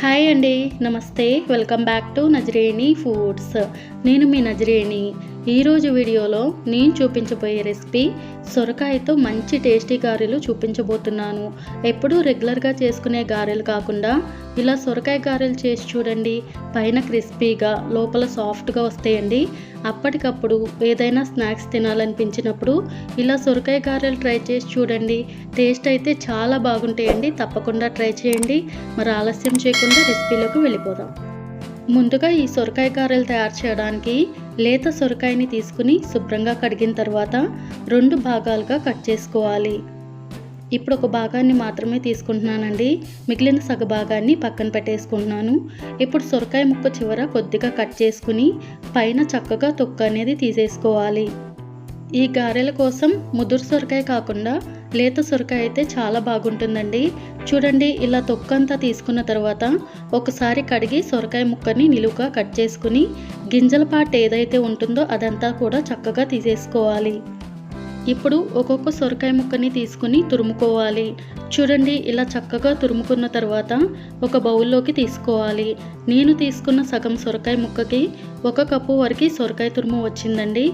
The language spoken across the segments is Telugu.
హాయ్ అండి నమస్తే. Welcome back to Nazareni foods. నేను మీ నజరేణి. ఈరోజు వీడియోలో నేను చూపించబోయే రెసిపీ సొరకాయతో మంచి టేస్టీ గారెలు చూపించబోతున్నాను. ఎప్పుడూ రెగ్యులర్గా చేసుకునే గారెలు కాకుండా ఇలా సొరకాయ గారెలు చేసి చూడండి. పైన క్రిస్పీగా లోపల సాఫ్ట్గా వస్తాయండి. అప్పటికప్పుడు ఏదైనా స్నాక్స్ తినాలనిపించినప్పుడు ఇలా సొరకాయ గారెలు ట్రై చేసి చూడండి. టేస్ట్ అయితే చాలా బాగుంటాయండి. తప్పకుండా ట్రై చేయండి. మరి ఆలస్యం చేయకుండా రెసిపీలోకి వెళ్ళిపోదాం. ముందుగా ఈ సొరకాయ గారెలు తయారు చేయడానికి లేత సొరకాయని తీసుకుని శుభ్రంగా కడిగిన తర్వాత రెండు భాగాలుగా కట్ చేసుకోవాలి. ఇప్పుడు ఒక భాగాన్ని మాత్రమే తీసుకుంటున్నానండి. మిగిలిన సగ భాగాన్ని పక్కన పెట్టేసుకుంటున్నాను. ఇప్పుడు సొరకాయ ముక్క చివర కొద్దిగా కట్ చేసుకుని పైన చక్కగా తొక్క అనేది తీసేసుకోవాలి. ఈ గారెల కోసం ముదురు సొరకాయ కాకుండా లేత సొరకాయ అయితే చాలా బాగుంటుందండి. చూడండి ఇలా తొక్కంతా తీసుకున్న తర్వాత ఒకసారి కడిగి సొరకాయ ముక్కని నిలువుగా కట్ చేసుకుని గింజల పాటు ఏదైతే ఉంటుందో అదంతా కూడా చక్కగా తీసేసుకోవాలి. ఇప్పుడు ఒక్కొక్క సొరకాయ ముక్కని తీసుకుని తురుముకోవాలి. చూడండి ఇలా చక్కగా తురుముకున్న తర్వాత ఒక బౌల్లోకి తీసుకోవాలి. నేను తీసుకున్న సగం సొరకాయ ముక్కకి ఒక కప్పు వరకు సొరకాయ తురుము వచ్చిందండి.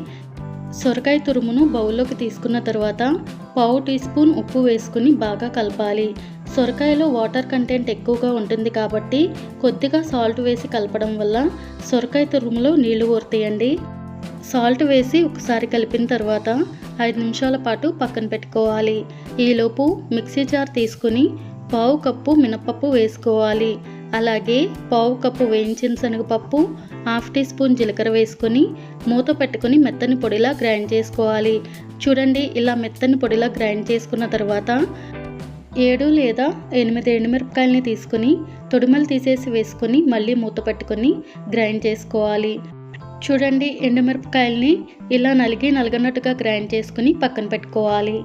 సొరకాయ తురుమును బౌల్లోకి తీసుకున్న తర్వాత పావు టీ స్పూన్ ఉప్పు వేసుకుని బాగా కలపాలి. సొరకాయలో వాటర్ కంటెంట్ ఎక్కువగా ఉంటుంది కాబట్టి కొద్దిగా సాల్ట్ వేసి కలపడం వల్ల సొరకాయ తురుములో నీళ్ళు ఊరుతాయండి. సాల్ట్ వేసి ఒకసారి కలిపిన తర్వాత ఐదు నిమిషాల పాటు పక్కన పెట్టుకోవాలి. ఈలోపు మిక్సీ జార్ తీసుకుని పావు కప్పు మినపప్పు వేసుకోవాలి. అలాగే పావు కప్పు వేయించిన శనగపప్పు హాఫ్ టీ స్పూన్ జీలకర్ర వేసుకొని మూత పెట్టుకొని మెత్తని పొడిలా గ్రైండ్ చేసుకోవాలి. చూడండి ఇలా మెత్తని పొడిలా గ్రైండ్ చేసుకున్న తర్వాత ఏడు లేదా ఎనిమిది ఎండుమిరపకాయలని తీసుకుని తొడిమలు తీసేసి వేసుకొని మళ్ళీ మూత పెట్టుకొని గ్రైండ్ చేసుకోవాలి. చూడండి ఎండుమిరపకాయల్ని ఇలా నలిగి నలగనట్టుగా గ్రైండ్ చేసుకుని పక్కన పెట్టుకోవాలి.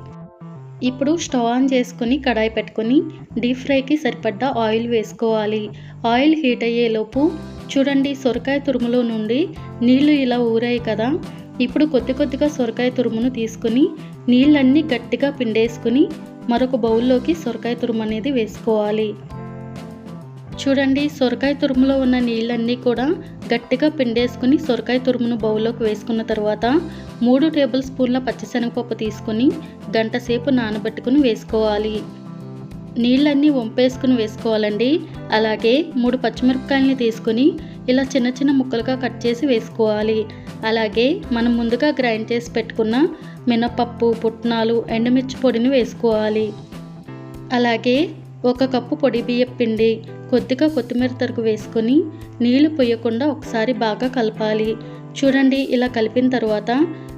ఇప్పుడు స్టవ్ ఆన్ చేసుకుని కడాయి పెట్టుకొని డీప్ ఫ్రైకి సరిపడ్డ ఆయిల్ వేసుకోవాలి. ఆయిల్ హీట్ అయ్యేలోపు చూడండి సొరకాయ తురుములో నుండి నీళ్ళు ఇలా ఊరాయి కదా. ఇప్పుడు కొద్ది కొద్దిగా సొరకాయ తురుమును తీసుకుని నీళ్ళన్నీ గట్టిగా పిండేసుకుని మరొక బౌల్లోకి సొరకాయ తురుము అనేది వేసుకోవాలి. చూడండి సొరకాయ తురుములో ఉన్న నీళ్ళన్నీ కూడా గట్టిగా పిండేసుకుని సొరకాయ తురుమును బౌల్లోకి వేసుకున్న తర్వాత మూడు టేబుల్ స్పూన్ల పచ్చిశనగపప్పు తీసుకుని గంట సేపు నానబెట్టుకుని వేసుకోవాలి. నీళ్ళన్నీ వంపేసుకుని వేసుకోవాలండి. అలాగే మూడు పచ్చిమిరపకాయలని తీసుకుని ఇలా చిన్న చిన్న ముక్కలుగా కట్ చేసి వేసుకోవాలి. అలాగే మనం ముందుగా గ్రైండ్ చేసి పెట్టుకున్న మినపప్పు పుట్నాలు ఎండుమిర్చి పొడిని వేసుకోవాలి. అలాగే ఒక కప్పు పొడి బియ్యం పిండి కొద్దిగా కొత్తిమీర తరుగు వేసుకొని నీళ్ళు పొయ్యకుండా ఒకసారి బాగా కలపాలి. చూడండి ఇలా కలిపిన తర్వాత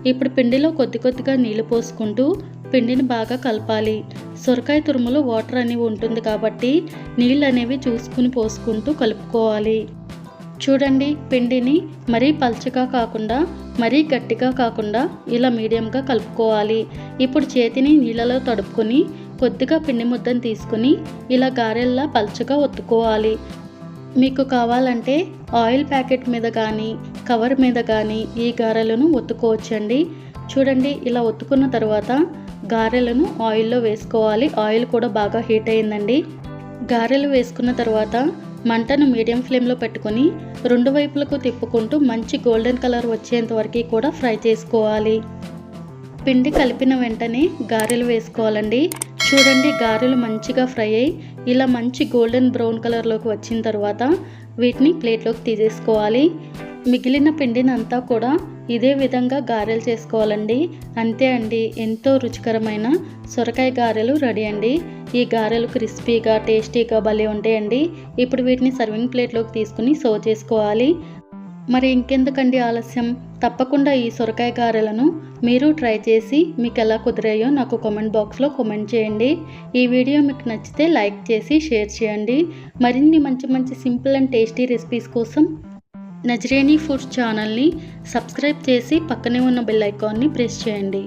ఇప్పుడు పిండిలో కొద్ది కొద్దిగా నీళ్ళు పోసుకుంటూ పిండిని బాగా కలపాలి. సొరకాయ తురుములో వాటర్ అనేవి ఉంటుంది కాబట్టి నీళ్ళు అనేవి చూసుకుని పోసుకుంటూ కలుపుకోవాలి. చూడండి పిండిని మరీ పల్చగా కాకుండా మరీ గట్టిగా కాకుండా ఇలా మీడియంగా కలుపుకోవాలి. ఇప్పుడు చేతిని నీళ్ళలో తడుపుకొని కొద్దిగా పిండి ముద్దను తీసుకుని ఇలా గారెల్లా పల్చగా ఒత్తుకోవాలి. మీకు కావాలంటే ఆయిల్ ప్యాకెట్ మీద కానీ కవర్ మీద కానీ ఈ గారెలను ఒత్తుకోవచ్చండి. చూడండి ఇలా ఒత్తుకున్న తర్వాత గారెలను ఆయిల్లో వేసుకోవాలి. ఆయిల్ కూడా బాగా హీట్ అయిందండి. గారెలు వేసుకున్న తర్వాత మంటను మీడియం ఫ్లేమ్లో పెట్టుకొని రెండు వైపులకు తిప్పుకుంటూ మంచి గోల్డెన్ కలర్ వచ్చేంత వరకు కూడా ఫ్రై చేసుకోవాలి. పిండి కలిపిన వెంటనే గారెలు వేసుకోవాలండి. చూడండి గారెలు మంచిగా ఫ్రై అయ్యి ఇలా మంచి గోల్డెన్ బ్రౌన్ కలర్లోకి వచ్చిన తర్వాత వీటిని ప్లేట్లోకి తీసేసుకోవాలి. మిగిలిన పిండినంతా కూడా ఇదే విధంగా గారెలు చేసుకోవాలండి. అంతే అండి ఎంతో రుచికరమైన సొరకాయ గారెలు రెడీ అండి. ఈ గారెలు క్రిస్పీగా టేస్టీగా భలే ఉంటాయండి. ఇప్పుడు వీటిని సర్వింగ్ ప్లేట్లోకి తీసుకుని సర్వ్ చేసుకోవాలి. మరి ఇంకెందుకండి ఆలస్యం? తప్పకుండా ఈ సొరకాయ గారెలను మీరు ట్రై చేసి మీకు ఎలా కుదిరాయో నాకు కామెంట్ బాక్స్లో కామెంట్ చేయండి. ఈ వీడియో మీకు నచ్చితే లైక్ చేసి షేర్ చేయండి. మరిన్ని మంచి మంచి సింపుల్ అండ్ టేస్టీ రెసిపీస్ కోసం నజరేణి ఫుడ్స్ ఛానల్ని సబ్స్క్రైబ్ చేసి పక్కనే ఉన్న బెల్ ఐకాన్ని ప్రెస్ చేయండి.